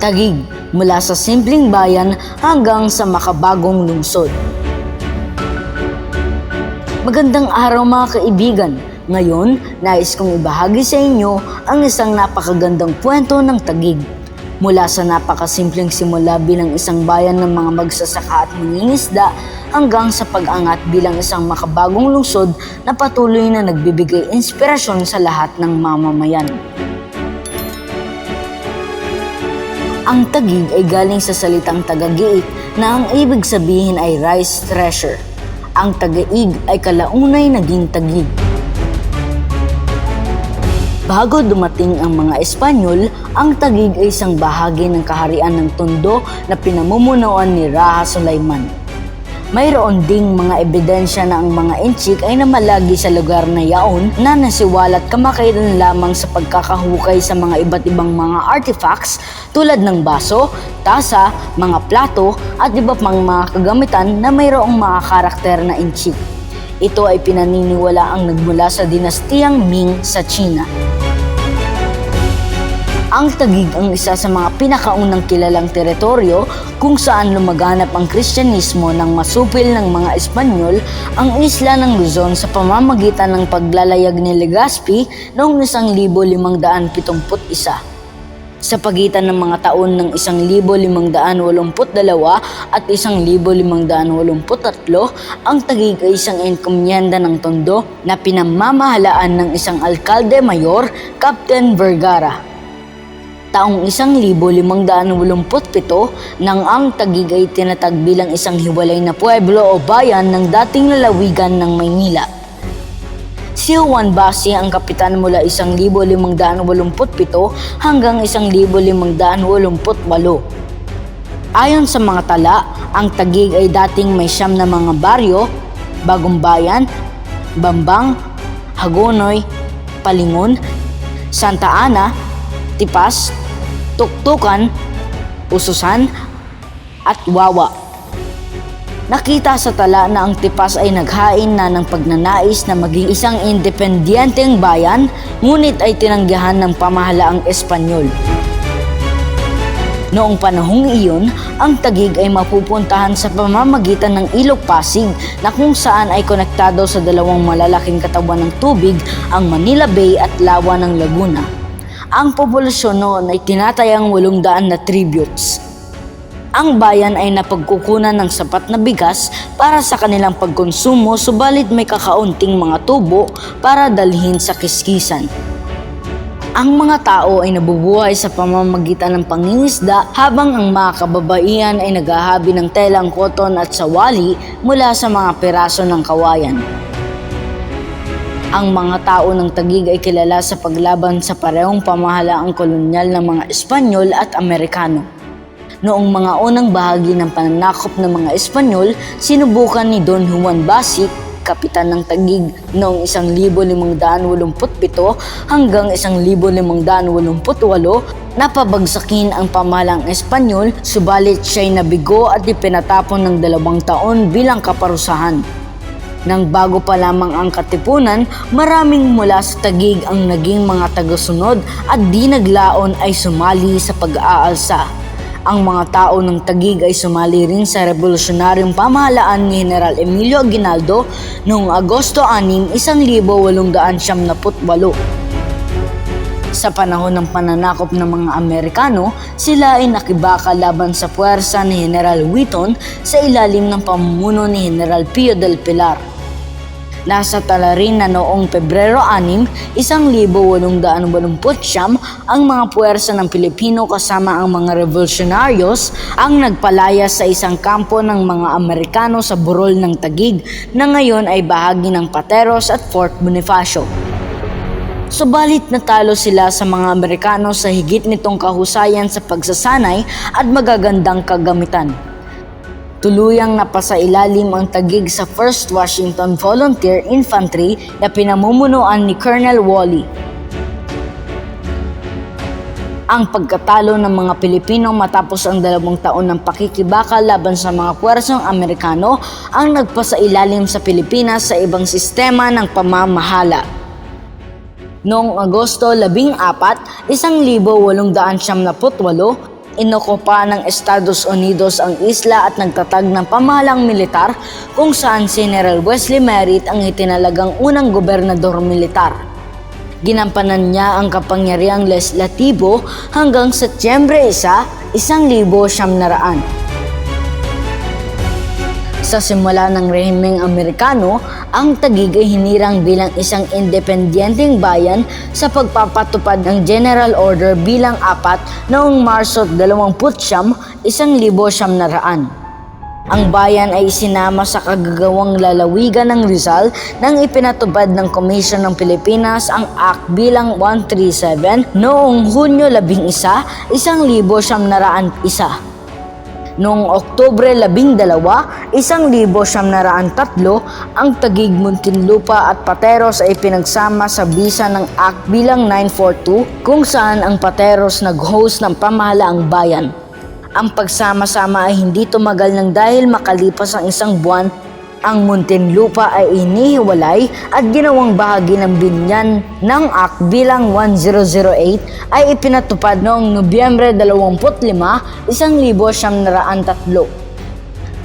Tagig mula sa simpleng bayan hanggang sa makabagong lungsod. Magandang araw mga kaibigan. Ngayon, nais kong ibahagi sa inyo ang isang napakagandang kwento ng Tagig. Mula sa napakasimpleng simula bilang isang bayan ng mga magsasaka at mangingisda hanggang sa pag-angat bilang isang makabagong lungsod na patuloy na nagbibigay inspirasyon sa lahat ng mamamayan. Ang tagig ay galing sa salitang tagagiik na ang ibig sabihin ay rice thresher. Ang tagaig ay kalaunay naging tagig. Bago dumating ang mga Espanyol, ang Tagig ay isang bahagi ng kaharian ng Tondo na pinamumunuan ni Raha Sulaiman. Mayroon ding mga ebidensya na ang mga Inchik ay namalagi sa lugar na yaon na nasiwalat kamakailan lamang sa pagkakahukay sa mga iba't ibang mga artifacts tulad ng baso, tasa, mga plato at iba pang mga kagamitan na mayroong mga karakter na Inchik. Ito ay pinaniniwala ang nagmula sa dinastiyang Ming sa China. Ang Tagig ang isa sa mga pinakaunang kilalang teritoryo kung saan lumaganap ang Kristyanismo ng masupil ng mga Espanyol ang isla ng Luzon sa pamamagitan ng paglalayag ni Legazpi noong 1571. Sa pagitan ng mga taon ng 1582 at 1583, ang Tagig ay isang enkomyenda ng Tondo na pinamamahalaan ng isang alkalde mayor, Captain Vergara taong 1587 nang ang Tagig ay tinatag bilang isang hiwalay na pueblo o bayan ng dating lalawigan ng Maynila. Si Juan Basi ang kapitan mula 1587 hanggang 1588. Ayon sa mga tala, ang Tagig ay dating may siyam na mga baryo, Bagong Bayan, Bambang, Hagonoy, Palingon, Santa Ana, Tipas, Tuktukan, Ususan, at Wawa. Nakita sa tala na ang Tipas ay naghain na ng pagnanais na maging isang independenteng bayan, ngunit ay tinanggihan ng pamahalaang Espanyol. Noong panahong iyon, ang Tagig ay mapupuntahan sa pamamagitan ng Ilog Pasig na kung saan ay konektado sa dalawang malalaking katawan ng tubig, ang Manila Bay at Lawa ng Laguna. Ang populasyon noon ay tinatayang 800 na tributes. Ang bayan ay napagkukunan ng sapat na bigas para sa kanilang pagkonsumo subalit may kakaunting mga tubo para dalhin sa kiskisan. Ang mga tao ay nabubuhay sa pamamagitan ng pangingisda habang ang mga kababaihan ay naghahabi ng telang koton at sawali mula sa mga piraso ng kawayan. Ang mga tao ng Tagig ay kilala sa paglaban sa parehong pamahalaang kolonyal ng mga Espanyol at Amerikano. Noong mga unang bahagi ng pananakop ng mga Espanyol, sinubukan ni Don Juan Basic kapitan ng Tagig noong 1587 hanggang 1588 na pabagsakin ang pamahalang Espanyol subalit siya'y nabigo at ipinatapon ng dalawang taon bilang kaparusahan. Nang bago pa lamang ang katipunan, maraming mula sa Tagig ang naging mga tagasunod at di naglaon ay sumali sa pag-aalsa. Ang mga tao ng Tagig ay sumali rin sa revolusyonaryong pamahalaan ni General Emilio Aguinaldo noong Agosto 6, 1878. Sa panahon ng pananakop ng mga Amerikano, sila ay nakibaka laban sa puwersa ni General Wheaton sa ilalim ng pamumuno ni General Pio del Pilar. Nasa tala rin na noong Pebrero 6, 1889 ang mga puwersa ng Pilipino kasama ang mga revolutionaryos ang nagpalaya sa isang kampo ng mga Amerikano sa Burol ng Tagig na ngayon ay bahagi ng Pateros at Fort Bonifacio. Subalit natalo sila sa mga Amerikano sa higit nitong kahusayan sa pagsasanay at magagandang kagamitan. Tuluyang napasailalim ang tagig sa 1st Washington Volunteer Infantry na pinamumunuan ni Colonel Wally. Ang pagkatalo ng mga Pilipino matapos ang dalawang taon ng pakikibaka laban sa mga puwersong Amerikano ang nagpasailalim sa Pilipinas sa ibang sistema ng pamamahala. Noong Agosto 14, 1878, inokupa ng Estados Unidos ang isla at nagtatag ng pamahalang militar kung saan si General Wesley Merritt ang itinalagang unang gobernador militar. Ginampanan niya ang kapangyarihang legislatibo hanggang Setyembre 1, 1900. Sa simula ng rehimeng Amerikano, ang Taguig ay hinirang bilang isang independenteng bayan sa pagpapatupad ng General Order bilang apat noong Marso 29, 1900. Ang bayan ay isinama sa kagagawang lalawigan ng Rizal nang ipinatupad ng Komisyon ng Pilipinas ang Act bilang 137 noong Hunyo 11, 1901. Noong Oktubre 12, 1903, ang Tagig, Muntinlupa at Pateros ay pinagsama sa bisa ng Act bilang 942 kung saan ang Pateros nag-host ng pamahalaang bayan. Ang pagsama-sama ay hindi tumagal ng dahil makalipas ang isang buwan ang Muntinlupa ay inihiwalay at ginawang bahagi ng binyan ng Act bilang 1008 ay ipinatupad noong Nobyembre 25, 1903.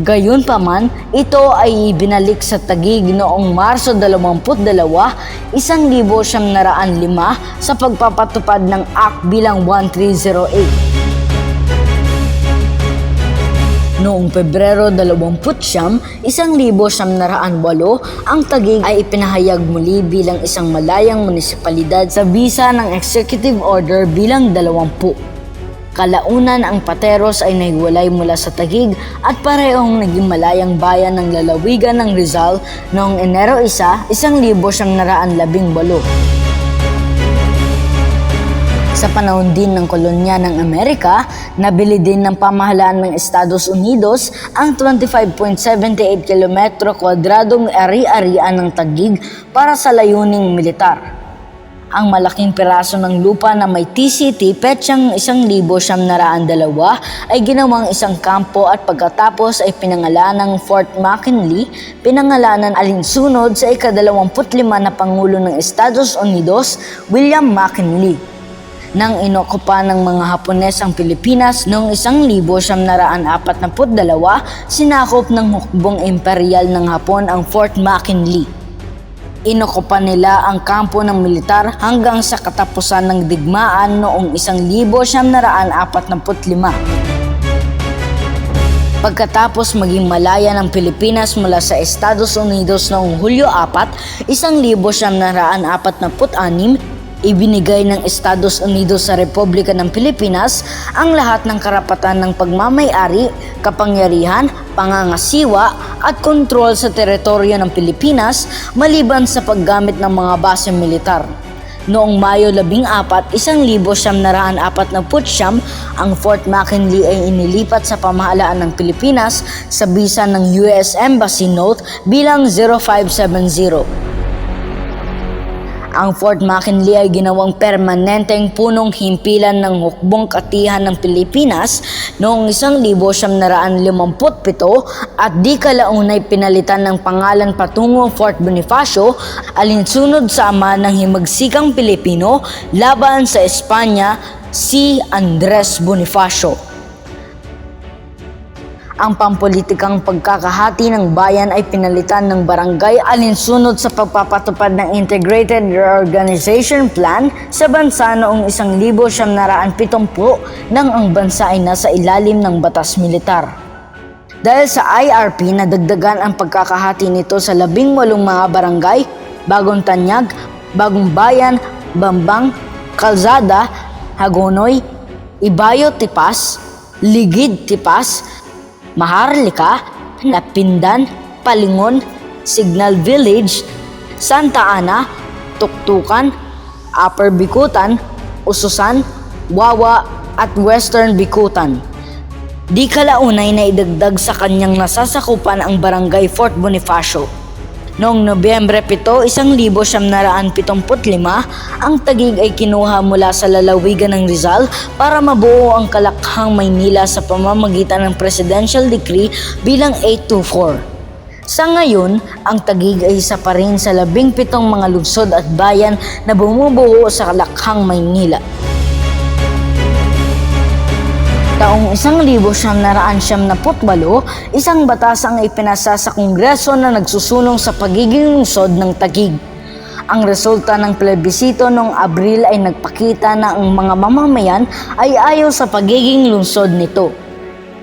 Gayunpaman, ito ay ibinalik sa Tagig noong Marso 22, 1905 sa pagpapatupad ng Act bilang 1308. Noong Pebrero 29, 1908, ang Taguig ay ipinahayag muli bilang isang malayang munisipalidad sa bisa ng Executive Order bilang 20. Kalaunan ang Pateros ay nahiwalay mula sa Taguig at parehong naging malayang bayan ng lalawigan ng Rizal noong Enero 1, 1918. Sa panahon din ng kolonya ng Amerika, nabili din ng pamahalaan ng Estados Unidos ang 25.78 kilometro kwadradong ari-arian ng Taguig para sa layuning militar. Ang malaking piraso ng lupa na may TCT petsang 1,702 ay ginawang isang kampo at pagkatapos ay pinangalanang Fort McKinley, pinangalanan alinsunod sa ikadalawamput na Pangulo ng Estados Unidos, William McKinley nang inokupa ng mga Hapones ang Pilipinas noong 1942, sinakop ng hukbong imperial ng Hapon ang Fort McKinley. Inokupa nila ang kampo ng militar hanggang sa katapusan ng digmaan noong 1945. Pagkatapos maging malaya ng Pilipinas mula sa Estados Unidos noong Hulyo 4, 1946, Ibinigay ng Estados Unidos sa Republika ng Pilipinas ang lahat ng karapatan ng pagmamay-ari, kapangyarihan, pangangasiwa at kontrol sa teritoryo ng Pilipinas maliban sa paggamit ng mga base militar. Noong Mayo 14, 1949, ang Fort McKinley ay inilipat sa pamahalaan ng Pilipinas sa bisa ng US Embassy Note bilang 0570. Ang Fort McKinley ay ginawang permanenteng punong himpilan ng hukbong katihan ng Pilipinas noong 1957 at di kalaunay pinalitan ng pangalan patungong Fort Bonifacio alinsunod sa ama ng himagsikang Pilipino laban sa Espanya si Andres Bonifacio. Ang pampolitikang pagkakahati ng bayan ay pinalitan ng barangay alinsunod sa pagpapatupad ng Integrated Reorganization Plan sa bansa noong 1970 nang ang bansa ay nasa ilalim ng batas militar. Dahil sa IRP, nadagdagan ang pagkakahati nito sa labing walong mga barangay, Bagong Tanyag, Bagong Bayan, Bambang, Kalzada, Hagonoy, Ibayo Tipas, Ligid Tipas, Maharlika, Napindan, Palingon, Signal Village, Santa Ana, Tuktukan, Upper Bikutan, Ususan, Wawa at Western Bikutan. Di kalaunay na idagdag sa kanyang nasasakupan ang barangay Fort Bonifacio Noong Nobyembre 7, 1975, ang Tagig ay kinuha mula sa lalawigan ng Rizal para mabuo ang Kalakhang Maynila sa pamamagitan ng Presidential Decree bilang 824. Sa ngayon, ang Tagig ay isa pa rin sa labing pitong mga lungsod at bayan na bumubuo sa Kalakhang Maynila. Taong 1978, isang batas ang ipinasa sa Kongreso na nagsusulong sa pagiging lungsod ng Tagig. Ang resulta ng plebisito noong Abril ay nagpakita na ang mga mamamayan ay ayaw sa pagiging lungsod nito.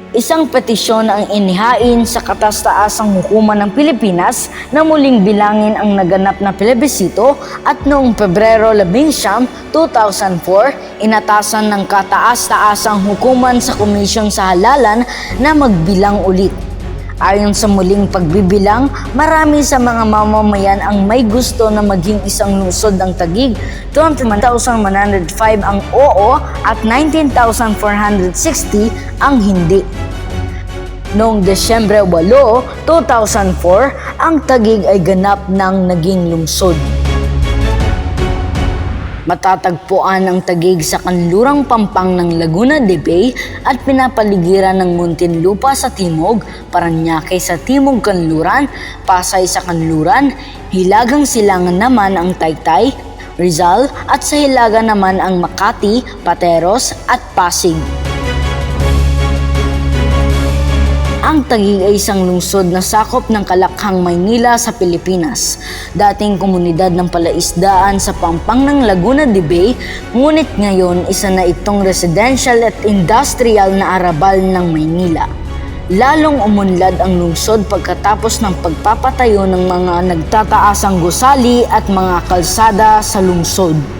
Isang petisyon ang inihain sa katastaasang hukuman ng Pilipinas na muling bilangin ang naganap na plebisito at noong Pebrero 11, 2004, inatasan ng kataas-taasang hukuman sa Komisyon sa Halalan na magbilang ulit. Ayon sa muling pagbibilang, marami sa mga mamamayan ang may gusto na maging isang lungsod ng Tagig. 21,105 ang oo at 19,460 ang hindi. Noong Desyembre 8, 2004, ang Tagig ay ganap ng naging lungsod. Matatagpuan ang Tagig sa kanlurang pampang ng Laguna de Bay at pinapaligiran ng Muntinlupa sa timog, Paranaque sa timog kanluran, Pasay sa kanluran, Hilagang Silangan naman ang Taytay, Rizal at sa Hilaga naman ang Makati, Pateros at Pasig. Ang Taguig ay isang lungsod na sakop ng Kalakhang, Maynila sa Pilipinas. Dating komunidad ng palaisdaan sa pampang ng Laguna de Bay, ngunit ngayon isa na itong residential at industrial na arabal ng Maynila. Lalong umunlad ang lungsod pagkatapos ng pagpapatayo ng mga nagtataasang gusali at mga kalsada sa lungsod.